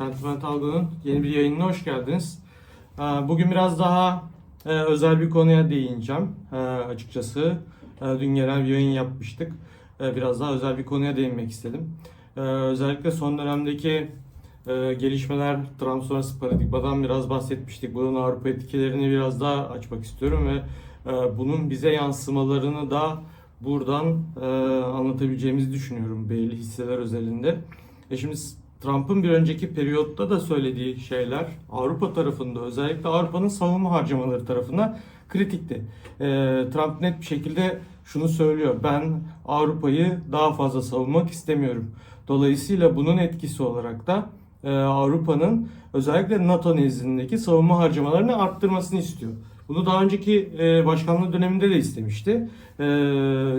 Sentiment Algo'nun yeni bir yayınına hoş geldiniz. Ee, Bugün biraz daha e, özel bir konuya değineceğim e, açıkçası. E, Dün genel bir yayın yapmıştık. Biraz daha özel bir konuya değinmek istedim. Özellikle son dönemdeki gelişmeler, Trump sonrası paradigmadan biraz bahsetmiştik. Bunun Avrupa etkilerini biraz daha açmak istiyorum ve bunun bize yansımalarını da buradan anlatabileceğimizi düşünüyorum belli hisseler özelinde. E şimdi Trump'ın bir önceki periyotta da söylediği şeyler Avrupa tarafında özellikle Avrupa'nın savunma harcamaları tarafından kritikti. E, Trump net bir şekilde şunu söylüyor. Ben Avrupa'yı daha fazla savunmak istemiyorum. Dolayısıyla bunun etkisi olarak da e, Avrupa'nın özellikle NATO nezdindeki savunma harcamalarını arttırmasını istiyor. Bunu daha önceki e, başkanlığı döneminde de istemişti. E,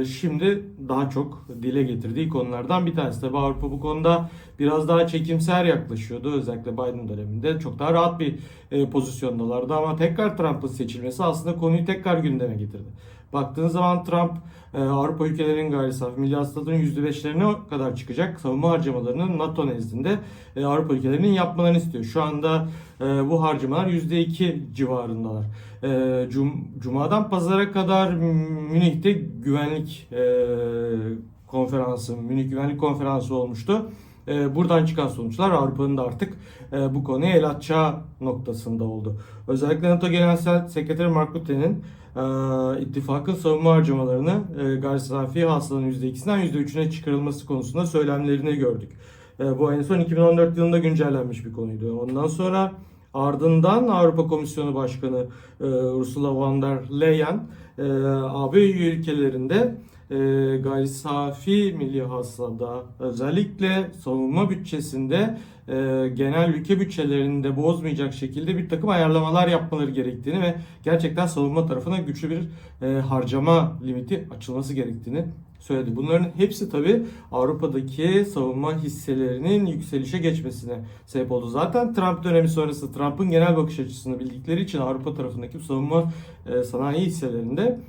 şimdi daha çok dile getirdiği konulardan bir tanesi. Tabii Avrupa bu konuda biraz daha çekimser yaklaşıyordu. Özellikle Biden döneminde çok daha rahat bir e, pozisyondalardı. Ama tekrar Trump'ın seçilmesi aslında konuyu tekrar gündeme getirdi. Baktığınız zaman Trump Avrupa ülkelerinin gayri safi milli hasılatının %5'lerine kadar çıkacak savunma harcamalarını NATO nezdinde e, Avrupa ülkelerinin yapmalarını istiyor. Şu anda e, bu harcamalar %2 civarındalar. E, Cum- Cuma'dan pazara kadar Münih'te güvenlik konferansı, Münih Güvenlik Konferansı olmuştu. E, Buradan çıkan sonuçlar Avrupa'nın da artık e, bu konuya el atacağı noktasında oldu. Özellikle NATO Genel Sekreteri Mark Rutte'nin e, ittifakın savunma harcamalarını e, gayri safi hasılanın %2'sinden %3'üne çıkarılması konusunda söylemlerini gördük. Bu en son 2014 yılında güncellenmiş bir konuydu. Ondan sonra ardından Avrupa Komisyonu Başkanı Ursula von der Leyen e, AB ülkelerinde e, gayri safi milli hasılada özellikle savunma bütçesinde e, genel ülke bütçelerini de bozmayacak şekilde bir takım ayarlamalar yapmaları gerektiğini ve gerçekten savunma tarafına güçlü bir e, harcama limiti açılması gerektiğini söyledi. Bunların hepsi tabi Avrupa'daki savunma hisselerinin yükselişe geçmesine sebep oldu. Zaten Trump dönemi sonrası Trump'ın genel bakış açısını bildikleri için Avrupa tarafındaki savunma e, sanayi hisselerinde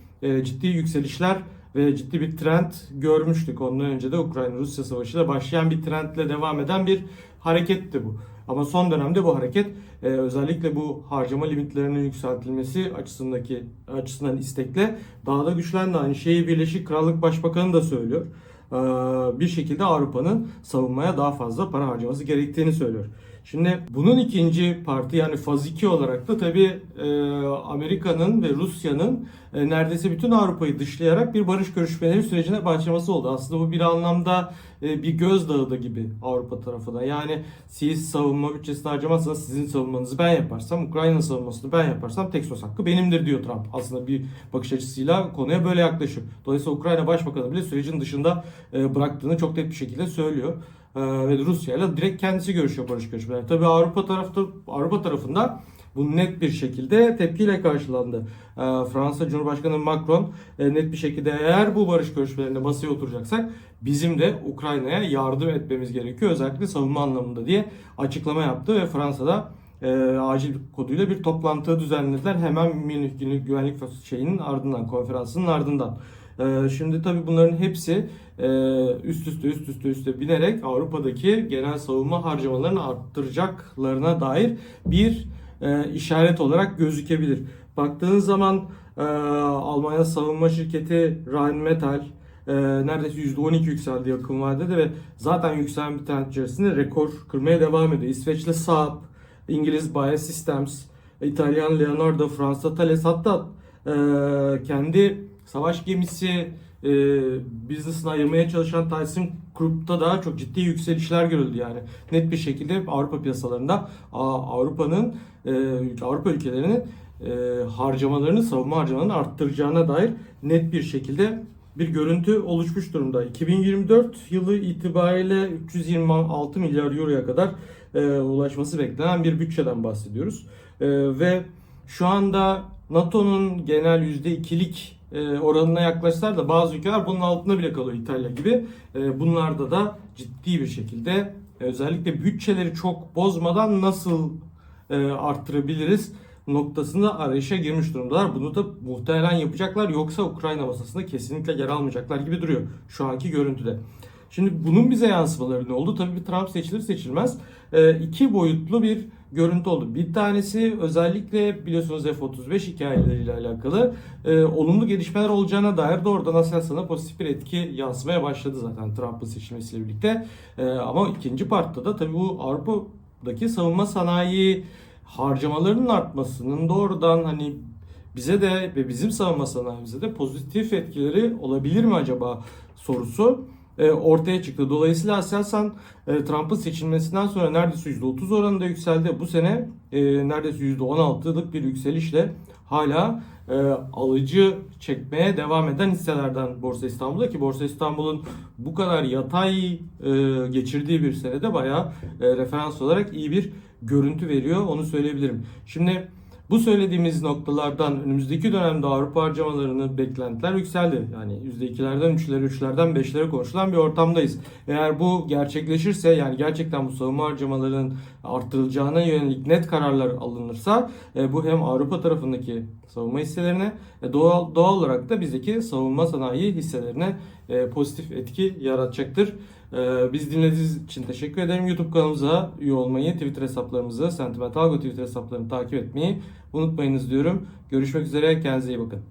ciddi yükselişler ve ciddi bir trend görmüştük. Ondan önce de Ukrayna-Rusya savaşıyla başlayan bir trendle devam eden bir hareketti bu. Ama son dönemde bu hareket e, özellikle bu harcama limitlerinin yükseltilmesi açısındaki açısından istekle daha da güçlendi. Aynı şeyi Birleşik Krallık Başbakanı da söylüyor. E, bir şekilde Avrupa'nın savunmaya daha fazla para harcaması gerektiğini söylüyor. Şimdi bunun ikinci parti yani faz 2 olarak da tabii e, Amerika'nın ve Rusya'nın e, neredeyse bütün Avrupa'yı dışlayarak bir barış görüşmeleri sürecine başlaması oldu. Aslında bu bir anlamda e, bir gözdağı da gibi Avrupa tarafına. Yani siz savunma bütçesini harcamazsanız sizin savunmanızı ben yaparsam, Ukrayna'nın savunmasını ben yaparsam tek söz hakkı benimdir diyor Trump. Aslında bir bakış açısıyla konuya böyle yaklaşıyor. Dolayısıyla Ukrayna Başbakanı bile sürecin dışında e, bıraktığını çok net bir şekilde söylüyor. E, ve Rusya ile direkt kendisi görüşüyor barış görüşmeleri. Tabii Avrupa tarafta Avrupa tarafında bu net bir şekilde tepkiyle karşılandı. E, Fransa Cumhurbaşkanı Macron e, net bir şekilde eğer bu barış görüşmelerinde masaya oturacaksak bizim de Ukrayna'ya yardım etmemiz gerekiyor. Özellikle savunma anlamında diye açıklama yaptı ve Fransa'da e, acil koduyla bir toplantı düzenlediler. Hemen Münih Güvenlik şeyinin ardından, konferansının ardından. E, şimdi tabii bunların hepsi e, üst üste üst üste üste binerek Avrupa'daki genel savunma harcamalarını arttıracaklarına dair bir e, işaret olarak gözükebilir. Baktığınız zaman e, Almanya savunma şirketi Rheinmetall e, neredeyse %12 yükseldi yakın vadede ve zaten yükselen bir trend içerisinde rekor kırmaya devam ediyor. İsveçli Saab, İngiliz Bayer Systems, İtalyan Leonardo, Fransa Thales hatta e, kendi savaş gemisi e, business'ını ayırmaya çalışan Tyson Group'ta da çok ciddi yükselişler görüldü yani. Net bir şekilde Avrupa piyasalarında Avrupa'nın e, Avrupa ülkelerinin e, harcamalarını, savunma harcamalarını arttıracağına dair net bir şekilde bir görüntü oluşmuş durumda. 2024 yılı itibariyle 326 milyar euroya kadar e, ulaşması beklenen bir bütçeden bahsediyoruz. E, ve şu anda NATO'nun genel %2'lik e, oranına yaklaşsalar da bazı ülkeler bunun altında bile kalıyor İtalya gibi. E, bunlarda da ciddi bir şekilde e, özellikle bütçeleri çok bozmadan nasıl e, arttırabiliriz noktasında arayışa girmiş durumdalar. Bunu da muhtemelen yapacaklar yoksa Ukrayna masasında kesinlikle yer almayacaklar gibi duruyor şu anki görüntüde. Şimdi bunun bize yansımaları ne oldu? Tabii bir Trump seçilir seçilmez e, iki boyutlu bir görüntü oldu. Bir tanesi özellikle biliyorsunuz F-35 hikayeleriyle alakalı e, olumlu gelişmeler olacağına dair doğrudan Aselsan'a pozitif bir etki yansımaya başladı zaten Trump'ın seçilmesiyle birlikte. E, ama ikinci partta da tabii bu Avrupa'daki savunma sanayi harcamalarının artmasının doğrudan hani bize de ve bizim savunma sanayimize de pozitif etkileri olabilir mi acaba sorusu ortaya çıktı. Dolayısıyla Aselsan e, Trump'ın seçilmesinden sonra neredeyse %30 oranında yükseldi. Bu sene e, neredeyse %16'lık bir yükselişle hala e, alıcı çekmeye devam eden hisselerden Borsa İstanbul'da ki Borsa İstanbul'un bu kadar yatay e, geçirdiği bir senede bayağı e, referans olarak iyi bir görüntü veriyor. Onu söyleyebilirim. Şimdi bu söylediğimiz noktalardan önümüzdeki dönemde Avrupa harcamalarını beklentiler yükseldi. Yani %2'lerden 3'lere, 3'lerden 5'lere konuşulan bir ortamdayız. Eğer bu gerçekleşirse yani gerçekten bu savunma harcamalarının arttırılacağına yönelik net kararlar alınırsa e, bu hem Avrupa tarafındaki savunma hisselerine e, doğal, doğal olarak da bizdeki savunma sanayi hisselerine e, pozitif etki yaratacaktır. E, biz dinlediğiniz için teşekkür ederim. YouTube kanalımıza üye olmayı, Twitter hesaplarımızı, Sentimentalgo Twitter hesaplarını takip etmeyi unutmayınız diyorum. Görüşmek üzere, kendinize iyi bakın.